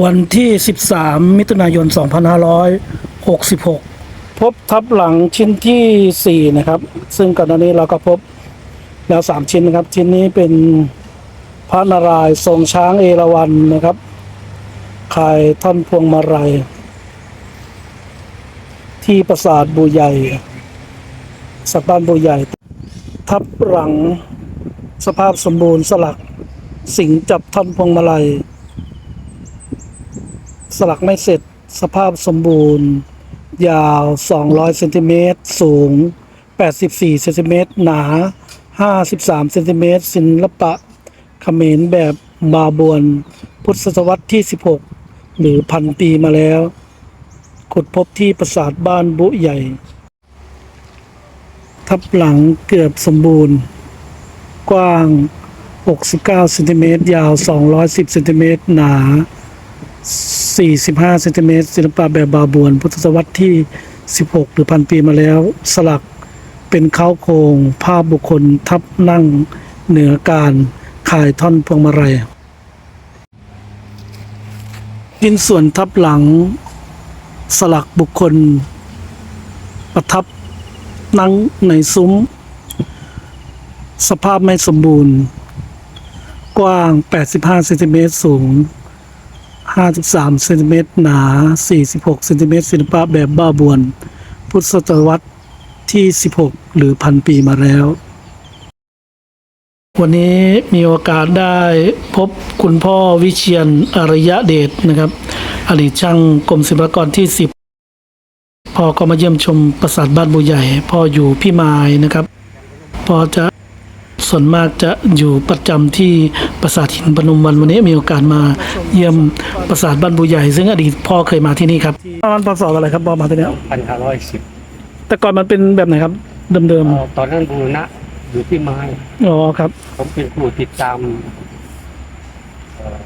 วันที่ 13 มิถุนายน 2566 พบทับหลังชิ้นที่ 4 นะครับ ซึ่งก่อนหน้านี้เราก็พบแล้ว 3 ชิ้นนะครับ ชิ้นนี้เป็นพระนารายณ์ทรงช้างเอราวัณนะครับคายท่อนพวงมาลัยที่ปราสาทบูใหญ่สัตบ้านบูใหญ่ ทับหลังสภาพสมบูรณ์สลัก สิงจับท่อนพวงมาลัย สลักไม่เสร็จสภาพสมบูรณ์ ยาว 200เซนติเมตรสูง 84เซนติเมตรหนา 53เซนติเมตรศิลปะเขมรแบบบาบวนพุทธศตวรรษที่ 16 หรือพันปีมาแล้ว ขุดพบที่ปราสาทบ้านบุใหญ่ ทับหลังเกือบสมบูรณ์ กว้าง 69เซนติเมตรยาว 210เซนติเมตรหนา 45เซนติเมตรศิลปะแบบบาบวน พุทธศตวรรษที่ 16 หรือพันปีมาแล้ว สลักเป็นเข้าโครงภาพบุคคลทับนั่งเหนือการขายท่อนพวงมาลัยชิ้นส่วนทับหลังสลักบุคคล ประทับนั่งในซุ้ม สภาพไม่สมบูรณ์ กว้าง 85เซนติเมตรสูง 53เซนติเมตรหนา 46เซนติเมตรศิลปะแบบบ้าบวน พุทธศตวรรษที่ 16 หรือพันปีมาแล้ว วันนี้มีโอกาสได้พบคุณพ่อวิเชียนอริยะเดชนะครับ อดีตช่างกรมศิลปากรที่ 10 พ่อก็มาเยี่ยมชมปราสาทบ้านบูใหญ่ พ่ออยู่พี่มายนะครับ พ่อจะ ส่วนมากจะอยู่ประจำที่ปราสาทหินพนมวันวันนี้มีโอกาสมาเยี่ยมปราสาทบ้านบูใหญ่ ซึ่งอดีตพ่อเคยมาที่นี่ครับมันปราสาทอะไรครับพ่อมาที่นี่พันห้าร้อยสิบแต่ก่อนมันเป็นแบบไหนครับเดิมตอนนั้นบูรณะอยู่ที่ไม้ๆอ๋อครับ ผมเป็นผู้ติดตามเอ่อ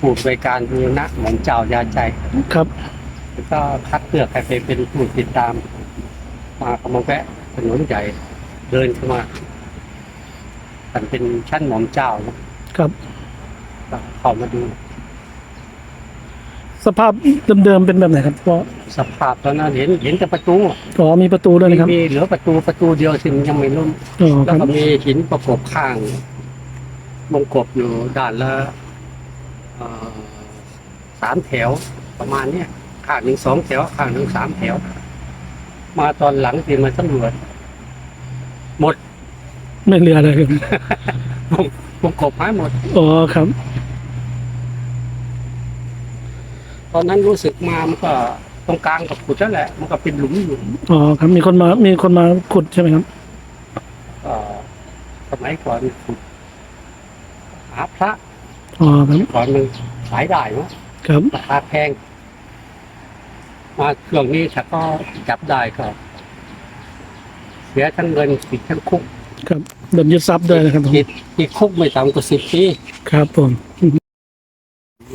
ผู้บริการบูรณะหมองเจ้ายาใจครับแล้วก็คัดเลือกใครไปเป็นผู้ติดตาม มาก็มาแวะถนนใหญ่เดินเข้ามา มันเป็นชั้นหมอมเจ้านะครับ ก็เข้ามาดู สภาพเดิมๆเป็นแบบไหนครับพ่อสภาพตอนนั้นเห็นเห็นแต่ประตูอ๋อมีประตูด้วยนะครับมีเหลือประตูประตูเดียวซึ่งยังไม่ล่มอ๋อคแล้วรับก็มีหินประกบข้างวงกบอยู่ด้านละเอ่อสามแถวประมาณเนี้ยข้างหนึ่งสองแถวข้างหนึ่งสามแถว มาตอนหลังที่มาสำรวจ หมด ไม่เหลืออะไรครับวงวงกบหายหมด อ๋อครับ ตอนนั้นรู้สึกมามันก็ตรงกลางกับขุดนั่นแหละ มันก็เป็นหลุมอยู่อ๋อครับมีคนมา มีคนมาขุดใช่ไหมครับก็สมัยก่อนขุดหาพระอ๋อครับก่อนมันขายได้เนาะครับราคาแพง มาเครื่องนี้ถ้าก็จับได้ก็ เสียทั้งเงินติดทั้งคุก ครับโดนยึดทรัพย์ด้วยนะครับผมติดติดคุกไม่ต่ำกว่าสิบปีครับผม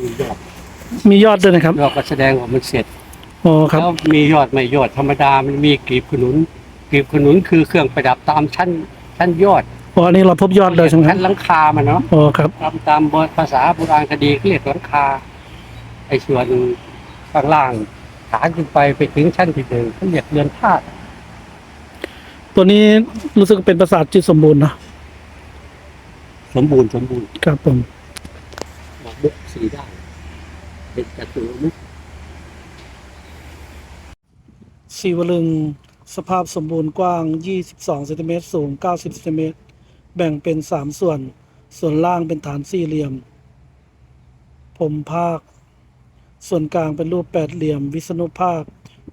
มียอดมียอดด้วยนะครับยอดก็แสดงว่ามันเสร็จอ๋อครับแล้วมียอดไม่ยอดธรรมดามันมีกลีบขนุนกลีบขนุนคือเครื่องประดับตามชั้นชั้นยอดอ๋ออันนี้เราพบยอดเลยใช่ไหมครัชั้บนหลังคามันเนาะอ๋อครับตามตามบทภาษาโบราณคดีเขาเรียกหลังคาไอ้ส่วนข้างล่างฐานขึ้นไปไปถึงชั้นที่หนึ่งเขาเรียกเรือนธาตุ ตัวนี้รู้สึกเป็นปราสาทที่สมบูรณ์เนอะสมบูรณ์สมบูรณ์ครับผมหมอกมุกสีด้านเป็นจตุรมุกชีวลึงสภาพสมบูรณ์กว้าง 22เซนติเมตรสูง 90เซนติเมตรแบ่งเป็น 3 ส่วน ส่วนล่างเป็นฐานสี่เหลี่ยม ผมภาค ส่วนกลางเป็นรูปแปดเหลี่ยม วิษณุภาค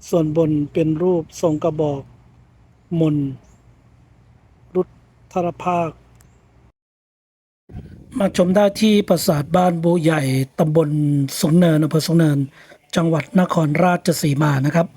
ส่วนบนเป็นรูปทรงกระบอก มนรุทธรภาค มาชมได้ที่ปราสาทบ้านโบใหญ่ตำบลสงเนินอำเภอสงเนิน จังหวัดนครราชสีมานะครับ